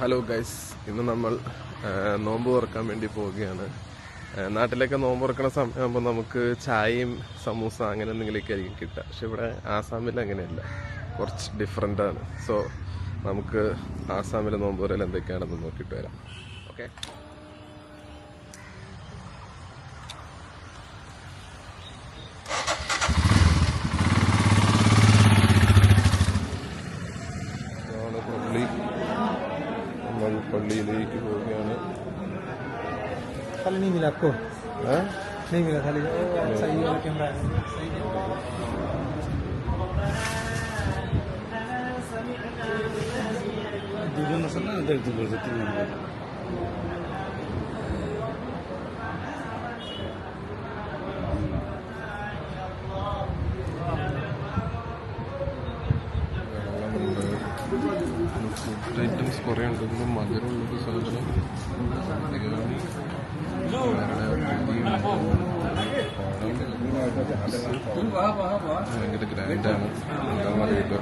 Hello guys ഇന്ന് നമ്മൾ നോമ്പ് തുറക്കാൻ വേണ്ടി പോവുകയാണ്. നാട്ടിലൊക്കെ നോമ്പ് തുറക്കണ സമയമാകുമ്പോൾ നമുക്ക് ചായയും സമൂസ അങ്ങനെ എന്തെങ്കിലുമൊക്കെ ആയിരിക്കും കിട്ടുക. പക്ഷെ ഇവിടെ ആസാമിൽ അങ്ങനെയല്ല. കുറച്ച് ഡിഫറെന്റ് ആണ്. സോ നമുക്ക് ആസാമിലെ നോമ്പ് തുറയിൽ എന്തൊക്കെയാണെന്ന് നോക്കിയിട്ട് വരാം. ഓക്കെ പള്ളിയിലേക്ക് പോവുകയാണ് खाली नहीं मिला आपको ഏ? नहीं मिला खाली ओ, सही वाला कैमरा है सही है দুজন আছে না দেখতে বলছে তিন নম্বর ഫുഡ് ഐറ്റംസ് കുറേ ഉണ്ട്. ഇന്ന് മധുരമുള്ളത് സാധനം ഭയങ്കര ഗ്രാൻഡാണ് എന്താ അറിയില്ല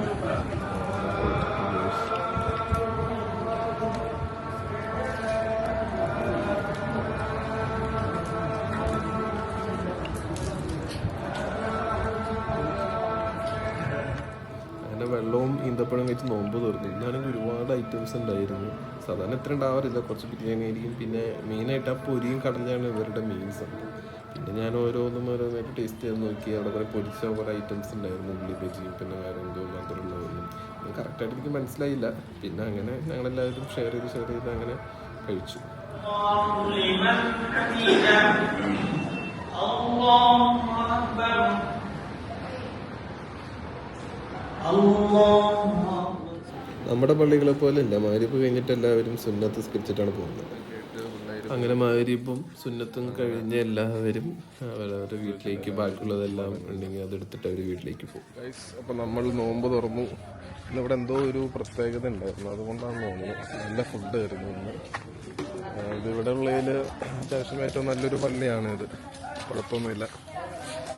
അങ്ങനെ വെള്ളവും ഈന്തപ്പഴം കഴിച്ച് നോമ്പ് തീർന്നു. ഇന്നാണെങ്കിൽ ഒരുപാട് ഐറ്റംസ് ഉണ്ടായിരുന്നു. സാധാരണ ഇത്ര ഉണ്ടാവാറില്ല. കുറച്ച് ബിരിയാണി ആയിരിക്കും. പിന്നെ മെയിനായിട്ട് ആ പൊരിയും കടഞ്ഞാണ് ഇവരുടെ മീൻസ് പിന്നെ ഞാൻ ഓരോന്നും ഓരോന്നായിട്ട് ടേസ്റ്റ് ചെയ്ത് നോക്കി. അവിടെ കുറേ പൊരിച്ച കുറേ ഐറ്റംസ് ഉണ്ടായിരുന്നു. ഉള്ളി ബജിയും പിന്നെ വേറെ എന്തോ മധുരമുള്ളതൊന്നും. കറക്റ്റായിട്ട് എനിക്ക് മനസ്സിലായില്ല. പിന്നെ അങ്ങനെ ഞങ്ങളെല്ലാവരും ഷെയർ ചെയ്ത് ഷെയർ ചെയ്ത് അങ്ങനെ കഴിച്ചു. നമ്മുടെ പള്ളികളെ പോലെ അല്ല മാരിപ്പ് കഴിഞ്ഞിട്ട് എല്ലാവരും സുന്നത്ത് സ്കരിച്ചിട്ടാണ് പോകുന്നത്. അങ്ങനെ മാരിപ്പും സുന്നത്തും കഴിഞ്ഞ എല്ലാവരും അവരവരുടെ വീട്ടിലേക്ക് ബാക്കിയുള്ളതെല്ലാം ഉണ്ടെങ്കിൽ അതെടുത്തിട്ട് അവർ വീട്ടിലേക്ക് പോകും. അപ്പൊ നമ്മൾ നോമ്പ് തുറന്നു. ഇന്നിവിടെ എന്തോ ഒരു പ്രത്യേകത ഉണ്ടായിരുന്നു. അതുകൊണ്ടാണ് തോന്നുന്നത് നല്ല ഫുഡ് ആയിരുന്നു ഇന്ന്. ഇത് ഇവിടെ ഉള്ളതിൽ അത്യാവശ്യം ഏറ്റവും നല്ലൊരു പള്ളിയാണ് ഇത്. കുഴപ്പമൊന്നുമില്ല.